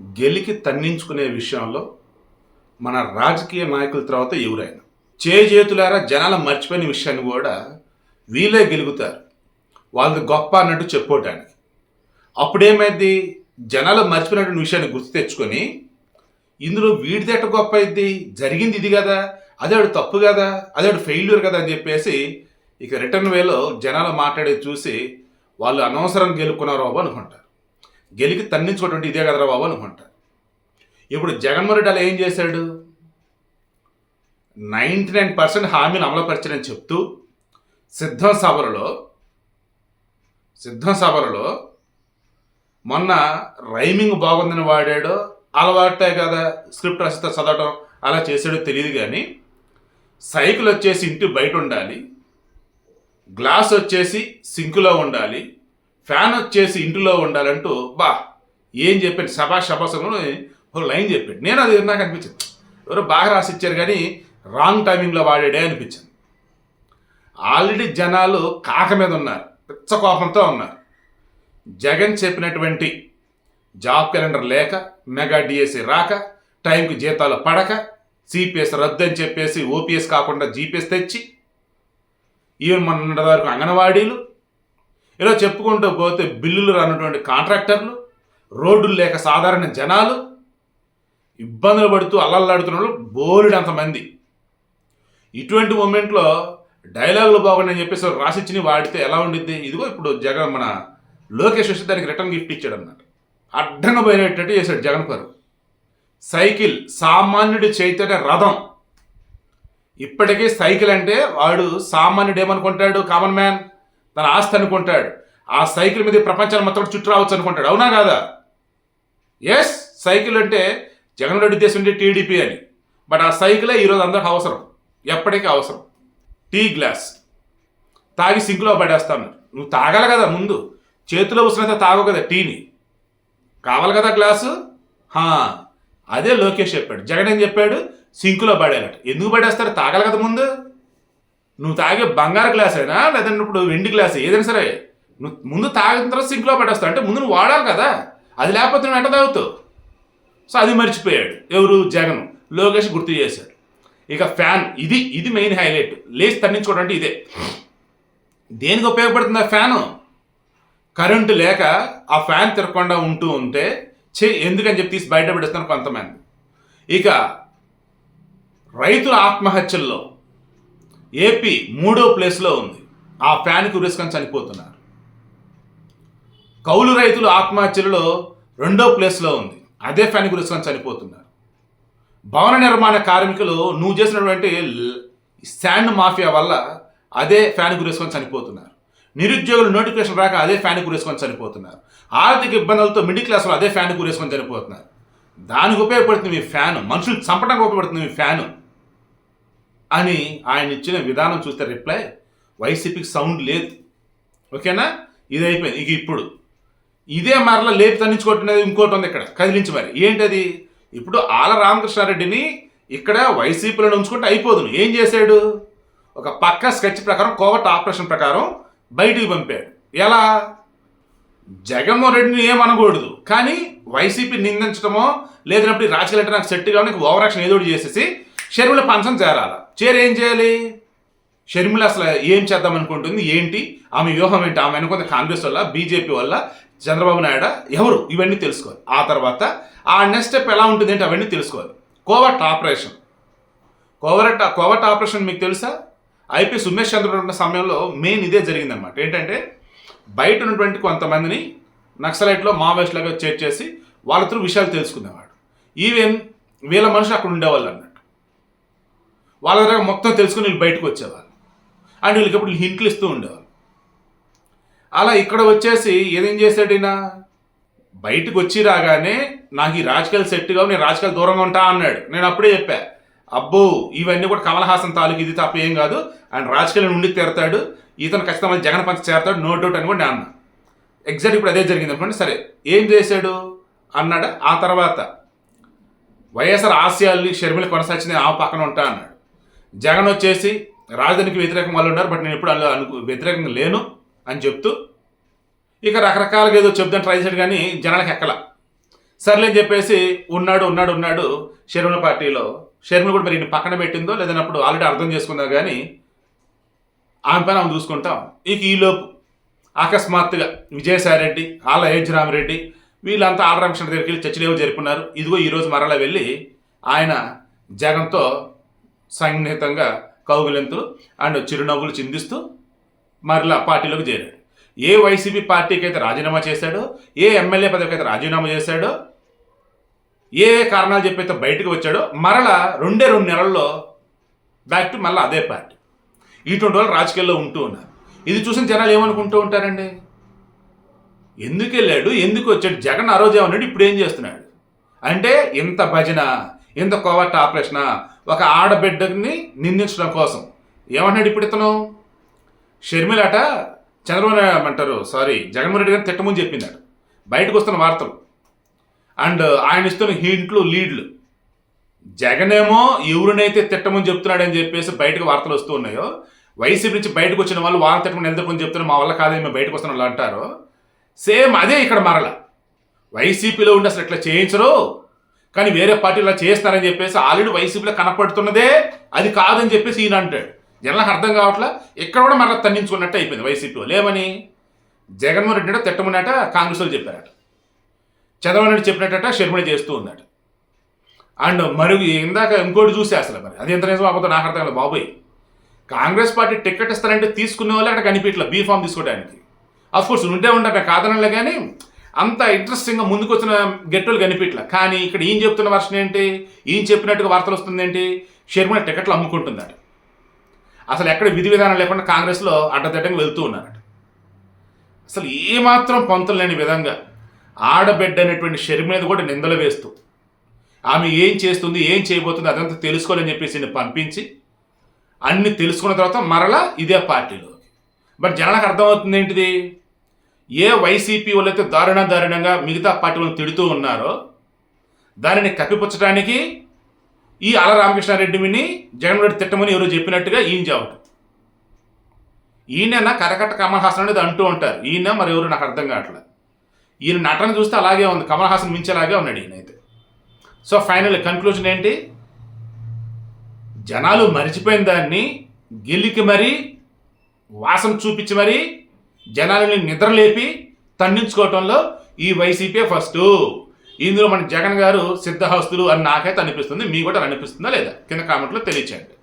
గెలికి తన్నించుకునే విషయంలో మన రాజకీయ నాయకుల తర్వాత ఎవరైనా. చేజేతులారా జనాలు మర్చిపోయిన విషయాన్ని కూడా వీళ్ళే గెలుగుతారు. వాళ్ళు గొప్ప అన్నట్టు చెప్పుకోవటానికి. అప్పుడేమైంది? జనాలు మర్చిపోయినటువంటి విషయాన్ని గుర్తు తెచ్చుకొని ఇందులో వీడిదేట గొప్ప అయింది? జరిగింది ఇది కదా అదేడు తప్పు కదా అదేడు ఫెయిల్యూర్ కదా అని చెప్పేసి ఇక రిటర్న్ వేలో జనాలు మాట్లాడేది చూసి వాళ్ళు అనవసరం గెలుక్కున్నారు అనుకుంటారు. గెలికి తన్నించుకోవటువంటి ఇదే కదరా బాబు అనుకుంటారు ఇప్పుడు జగన్మోహన్ రెడ్డి అలా ఏం చేశాడు? నైంటీ నైన్ పర్సెంట్ హామీని అమలుపరచడని చెప్తూ సిద్ధం సభలలో సిద్ధం సభలలో మొన్న రైమింగ్ బాగుందని వాడాడో అలవాటే కదా స్క్రిప్ట్ రాసిస్తే చదవటం అలా చేసాడో తెలియదు కానీ సైకిల్ వచ్చేసి ఇంటి బయట ఉండాలి గ్లాస్ వచ్చేసి సింకులో ఉండాలి ఫ్యాన్ వచ్చేసి ఇంటిలో ఉండాలంటూ బా ఏం చెప్పాడు? సభా శభాసంలో ఒక లైన్ చెప్పాడు. నేను అది నాకు అనిపించింది. ఎవరో బాగా రాసిచ్చారు కానీ రాంగ్ టైమింగ్లో వాడాడే అనిపించింది. ఆల్రెడీ జనాలు కాక మీద ఉన్నారు. పిచ్చ కోపంతో ఉన్నారు. జగన్ చెప్పినటువంటి జాబ్ క్యాలెండర్ లేక మెగా డిఎస్సి రాక టైంకి జీతాలు పడక సిపిఎస్ రద్దు అని చెప్పేసి ఓపీఎస్ కాకుండా జీపీఎస్ తెచ్చి ఈవెన్ మన వరకు అంగన్వాడీలు ఇలా చెప్పుకుంటూ పోతే బిల్లులు రానటువంటి కాంట్రాక్టర్లు రోడ్లు లేక సాధారణ జనాలు ఇబ్బందులు పడుతూ అల్లల్లాడుతున్న వాళ్ళు బోలెడు అంతమంది ఇటువంటి మూమెంట్లో డైలాగులు బాగున్నాయని చెప్పేసి రాసిచ్చిన వాడితే ఎలా ఉండిద్ది? ఇదిగో ఇప్పుడు జగన్ మన లోకేష్ వచ్చి దానికి రిటర్న్ గిఫ్ట్ ఇచ్చాడు అన్నమాట అడ్డంగా పోయినట్టు చేశాడు జగన్ గారు సైకిల్ సామాన్యుడి చైతన్య రథం. ఇప్పటికీ సైకిల్ అంటే వాడు సామాన్యుడు ఏమనుకుంటాడు? Common man. తన ఆస్తి అనుకుంటాడు. ఆ సైకిల్ మీద ప్రపంచాన్ని మొత్తం చుట్టూ రావచ్చు అనుకుంటాడు. అవునా కాదా? ఎస్ సైకిల్ అంటే జగన్ రెడ్డి దేశం ఉంటే టీడీపీ అని. బట్ ఆ సైకిలే ఈరోజు అందరికి అవసరం. ఎప్పటికీ అవసరం. Tea glass. తాగి సింకులో పడేస్తాను. నువ్వు తాగాలి కదా ముందు. చేతిలో వస్తున్నైతే తాగవు కదా టీని. కావాలి కదా గ్లాసు? హా, అదే లోకేష్ చెప్పాడు. జగన్ ఏం చెప్పాడు? సింకులో పడేయాలట. ఎందుకు పడేస్తారు? తాగాలి కదా ముందు. నువ్వు తాగే బంగారు గ్లాస్ అయినా లేదంటే ఇప్పుడు వెండి గ్లాస్ ఏదైనా సరే. నువ్వు ముందు తాగిన తర్వాత సింక్లో పడేస్తావు. అంటే ముందు నువ్వు వాడాలి కదా. అది లేకపోతే నువ్వు ఎంట తాగుతావు. సో అది మర్చిపోయాడు. ఎవరు? జగన్. లోకేష్ గుర్తు చేశాడు. ఇక ఫ్యాన్ ఇది ఇది మెయిన్ హైలైట్ లేచి తన్నించుకోవడం అంటే ఇదే. దేనికి ఉపయోగపడుతుంది ఆ ఫ్యాను కరెంటు లేక ఆ ఫ్యాన్ తిరగకుండా ఉంటూ ఉంటే చే ఎందుకని చెప్పి తీసి బయట పెడుతున్నారు కొంతమంది. ఇక రైతుల ఆత్మహత్యల్లో ఏపీ మూడో ప్లేస్లో ఉంది. ఆ ఫ్యాన్కు ఉరేసుకొని చనిపోతున్నారు. కౌలు రైతులు ఆత్మహత్యలలో రెండో ప్లేస్లో ఉంది. అదే ఫ్యాన్ ఉరేసుకొని చనిపోతున్నారు. భవన నిర్మాణ కార్మికులు నువ్వు చేసినటువంటి శాండ్ మాఫియా వల్ల అదే ఫ్యాన్ గురేసుకొని చనిపోతున్నారు. నిరుద్యోగులు నోటిఫికేషన్ రాక అదే ఫ్యాన్ గురేసుకొని చనిపోతున్నారు. ఆర్థిక ఇబ్బందులతో మిడిల్ క్లాస్లో అదే ఫ్యాన్ గురేసుకొని చనిపోతున్నారు. దానికి ఉపయోగపడుతుంది మీ ఫ్యాను. మనుషులు చంపడానికి ఉపయోగపడుతుంది మీ ఫ్యాను. అని ఆయన ఇచ్చిన విధానం చూస్తే రిప్లై వైసీపీకి సౌండ్ లేదు. ఓకేనా? ఇది అయిపోయింది. ఇక ఇప్పుడు. ఇదే మరల లేపి తన్నించుకుంటున్నది ఇంకోటి ఉంది ఇక్కడ. కదిలించి మరి. ఏంటది? ఇప్పుడు ఆల రామకృష్ణారెడ్డిని ఇక్కడ వైసీపీలో ఉంచుకుంటే అయిపోదు ఏం చేశాడు? ఒక పక్క స్కెచ్ ప్రకారం కోవట్ ఆపరేషన్ ప్రకారం బయటికి పంపాడు. ఎలా? జగన్మోహన్ రెడ్డిని ఏమనకూడదు కానీ వైసీపీ నిందించడమో లేదన్నప్పుడు ఈ రాజకీయాలు అంటే నాకు సెట్ కావడానికి ఓవర్ యాక్షన్ ఏదో చేసేసి షర్మిల పంచం చేరాల. చేరి ఏం చేయాలి? షర్మిల అసలు ఏం చేద్దాం అనుకుంటుంది? ఏంటి? ఆమె వ్యూహం ఏంటి? ఆమె అనుకుంది కాంగ్రెస్ వల్ల బీజేపీ వల్ల చంద్రబాబు నాయుడు ఎవరు? ఇవన్నీ తెలుసుకోవాలి. ఆ తర్వాత ఆ నెక్స్ట్ స్టెప్ ఎలా ఉంటుంది ఏంటి అవన్నీ తెలుసుకోవాలి. కోవట్ ఆపరేషన్. కోవరట్ కోవట్ ఆపరేషన్ మీకు తెలుసా? ఐపీ సుమేష్ చంద్ర ఉన్న సమయంలో మెయిన్ ఇదే జరిగిందన్నమాట. ఏంటంటే బయట ఉన్నటువంటి కొంతమందిని నక్సలైట్లో మావోయిస్టులుగా చేర్చేసి వాళ్ళ త్రూ విషయాలు తెలుసుకునేవాడు. ఈవెన్ వీళ్ళ మనుషులు అక్కడ ఉండేవాళ్ళు అన్నట్టు వాళ్ళ దగ్గర మొత్తం తెలుసుకుని వీళ్ళు బయటకు వచ్చేవాళ్ళు. అండ్ వీళ్ళకి ఇప్పుడు హింట్లు ఇస్తూ ఉండేవాళ్ళు. అలా ఇక్కడ వచ్చేసి ఏదేం చేశాడినా బయటకు వచ్చి రాగానే నాకు ఈ రాజకీయాలు సెట్ కావు నేను రాజకీయాలు దూరంగా ఉంటా అన్నాడు. నేను అప్పుడే చెప్పా అబ్బో ఇవన్నీ కూడా కమల్ హాసన్ తాలూకు ఇది తప్ప ఏం కాదు. ఆయన రాజకీయాలు ఉండి తెరతాడు ఇతను ఖచ్చితంగా జగన్ పంచ చేరతాడు నో డౌట్ అని కూడా నేను అన్నా. ఎగ్జాక్ట్ ఇప్పుడు అదే జరిగింది అనుకోండి సరే ఏం చేశాడు? అన్నాడు? ఆ తర్వాత వైఎస్ఆర్ ఆసియాలు షర్మిల కొనసాగించింది ఆ పక్కన ఉంటా అన్నాడు. జగన్ వచ్చేసి రాజధానికి వ్యతిరేకం వాళ్ళు ఉన్నారు బట్ నేను ఎప్పుడు అలా అనుకు వ్యతిరేకంగా లేను అని చెప్తూ ఇక రకరకాలుగా ఏదో చెప్తాను ట్రై చేయడం కానీ జనాలకు ఎక్కల. సర్లే అని చెప్పేసి ఉన్నాడు ఉన్నాడు ఉన్నాడు షర్మిల పార్టీలో. షర్మిల కూడా మరి ఈయన పక్కన పెట్టిందో లేదన్నప్పుడు ఆల్రెడీ అర్థం చేసుకున్నా కానీ ఆమె పైన ఆమె చూసుకుంటాం. ఇక ఈలోపు అకస్మాత్తుగా విజయసాయిరెడ్డి ఆళ్ళ అయోధ్యరామరెడ్డి వీళ్ళంతా ఆలరామకృష్ణ దగ్గరికి వెళ్ళి చర్చలేవో జరుపుకున్నారు ఇదిగో ఈరోజు మరలా వెళ్ళి ఆయన జగన్తో సన్నిహితంగా కౌగులెంతులు అండ్ చిరునవ్వులు చిందిస్తూ మరలా పార్టీలోకి చేరాడు. ఏ వైసీపీ పార్టీకి అయితే రాజీనామా చేశాడో ఏ ఎమ్మెల్యే పదవికి అయితే రాజీనామా చేశాడో ఏ కారణాలు చెప్పి అయితే బయటకు వచ్చాడో మరలా రెండే రెండు నెలల్లో బ్యాక్ టు మళ్ళీ అదే పార్టీ. ఇటువంటి వాళ్ళు రాజకీయాల్లో ఉంటూ ఉన్నారు. ఇది చూసిన జనాలు ఏమనుకుంటూ ఉంటారండి? ఎందుకు వెళ్ళాడు? ఎందుకు వచ్చాడు? జగన్ ఆ ఉన్నాడు ఇప్పుడు ఏం చేస్తున్నాడు? అంటే ఇంత భజన ఇంత కోవట్ ఆపరేషన్? ఒక ఆడబిడ్డని నిందించడం కోసం. ఏమంటాడు ఇప్పుడు ఇతను? షర్మిలట చంద్రబాబు అంటారు. సారీ జగన్మోహన్ రెడ్డి గారిని తిట్టమని చెప్పిందట బయటకు వస్తున్న వార్తలు. అండ్ ఆయన ఇస్తున్న హింట్లు లీడ్లు. జగనేమో ఎవరినైతే తిట్టమని చెప్తున్నాడని చెప్పేసి బయటకు వార్తలు వస్తూ ఉన్నాయో వైసీపీ నుంచి బయటకు వచ్చిన వాళ్ళు వారం తిట్టమని నిలదొక్కని చెప్తున్నారు మా వల్ల కాదని మేము బయటకు వస్తున్న వాళ్ళు అంటారు. సేమ్ అదే ఇక్కడ మరల. వైసీపీలో ఉండి అసలు ఇట్లా చేయించరు. కానీ వేరే పార్టీలో చేస్తారని చెప్పేసి ఆల్రెడీ వైసీపీలో కనపడుతున్నదే అది కాదని చెప్పేసి ఈయన అంటాడు. జనాలకు అర్థం కావట్లా? ఇక్కడ కూడా మరలా తన్నించుకున్నట్టు అయిపోయింది వైసీపీ లేమని జగన్మోహన్ రెడ్డి తిట్టమన్నట కాంగ్రెస్ వాళ్ళు చెప్పారట. చంద్రబాబు నాయుడు చెప్పినట్ట షర్మిల చేస్తూ ఉందట. అండ్ మరుగు ఇందాక ఇంకోటి చూసే అసలు మరి. అది ఎంత నిజం అబద్ధం నాకు అర్థం కాదు బాబోయ్. కాంగ్రెస్ పార్టీ టికెట్ ఇస్తారంటే తీసుకునే వాళ్ళు అక్కడ కనిపించలే బీఫామ్ తీసుకోవడానికి. అఫ్కోర్స్ ఉంటే ఉంటారు కాదనలే కానీ అంత ఇంట్రెస్టింగ్గా ముందుకు వచ్చిన గెట్టులు కనిపించలే కానీ ఇక్కడ ఈయన చెప్తున్న వర్షన్ ఏంటి? ఈయన చెప్పినట్టుగా వార్తలు వస్తుంది ఏంటి? షర్మిల టికెట్లు అమ్ముకుంటుందట. అసలు ఎక్కడ విధి విధానం లేకుండా కాంగ్రెస్లో అడ్డదిడ్డంగా వెళ్తూ ఉన్నారట. అసలు ఏమాత్రం పొంతలు లేని విధంగా ఆడబిడ్డ అనేటువంటి షర్మిల కూడా నిందలు వేస్తూ ఆమె ఏం చేస్తుంది ఏం చేయబోతుంది అదంతా తెలుసుకోవాలని చెప్పేసి పంపించి అన్ని తెలుసుకున్న తర్వాత మరలా ఇదే పార్టీలోకి. బట్ జనాలకు అర్థమవుతుంది ఏంటిది? ఏ వైసీపీ వాళ్ళైతే దారుణ దారుణంగా మిగతా పార్టీ తిడుతూ ఉన్నారో దానిని కప్పిపుచ్చడానికి ఈ ఆల రామకృష్ణారెడ్డిని జగన్మోహన్ రెడ్డి తిట్టమని ఎవరో చెప్పినట్టుగా ఈయన చావటం ఈయన కరకట్ట కమల్ హాసన్ అనేది అంటూ ఉంటారు. ఈయన మరి ఎవరు నాకు అర్థం కావట్లేదు. ఈయన నటన చూస్తే అలాగే ఉంది. కమల్ హాసన్ మించేలాగే ఉన్నాడు ఈయన అయితే. సో ఫైనల్ కన్క్లూజన్ ఏంటి? జనాలు మరిచిపోయిన దాన్ని గెలికి మరీ వాసన చూపించి మరీ జనాలని నిద్రలేపి తన్నించుకోవటంలో ఈ వైసీపీ ఫస్ట్. ఇందులో మన జగన్ గారు సిద్ధహస్తులు అని నాకైతే అనిపిస్తుంది మీకు కూడా అనిపిస్తుందా లేదా? కింద కామెంట్లో తెలియచేయండి.